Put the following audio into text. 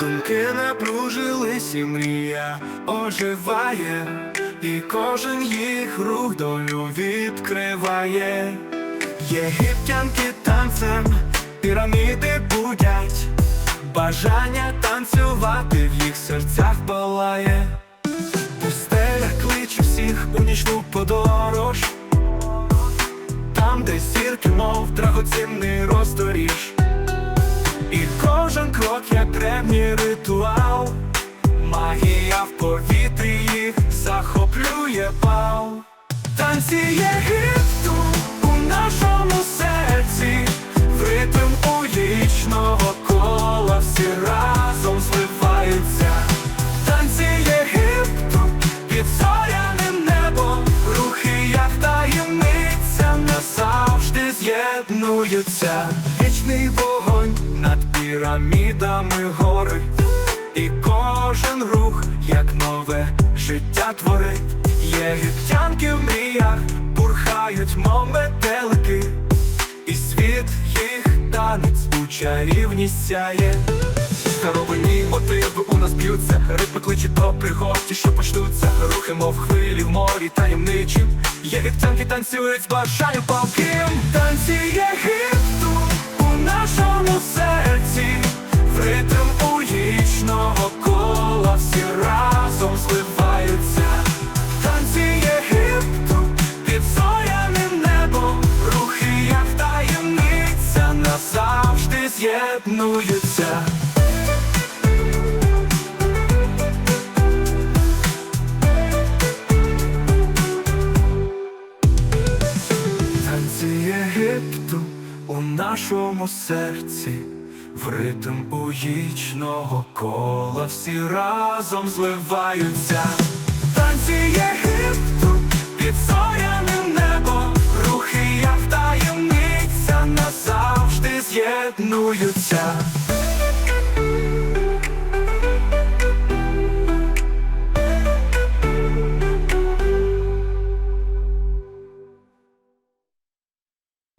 Думки напружились і мрія оживає, і кожен їх рух долю відкриває. Єгиптянки танцем, піраміди будять, бажання танцювати в їх серцях палає. Пустеля кличе всіх у нічну подорож, там, де зірки, мов драгоцінний роздоріж. І як древній ритуал, магія в повітрі їх захоплює пал. Танці Єгипту у нашому серці, в ритм улічного кола всі разом зливаються. Танці Єгипту під зоряним небом, рухи як таємниця назавжди з'єднуються. Вічний над пірамідами гори, і кожен рух, як нове життя творить. Єгиптянки в мріях бурхають, мов метелики, і світ їх танець у чарівність сяє. Старовинні мотиви у нас б'ються, ритми кличуть до пригості, що почнуться, рухи, мов хвилі в морі таємничі. Єгиптянки танцюють з бажанням палким. Танці Єгипту назавжди з'єднуються. Танці Єгипту у нашому серці, в ритм уїчного кола всі разом зливаються. Танці Єгипту під зоряним з'єднуються.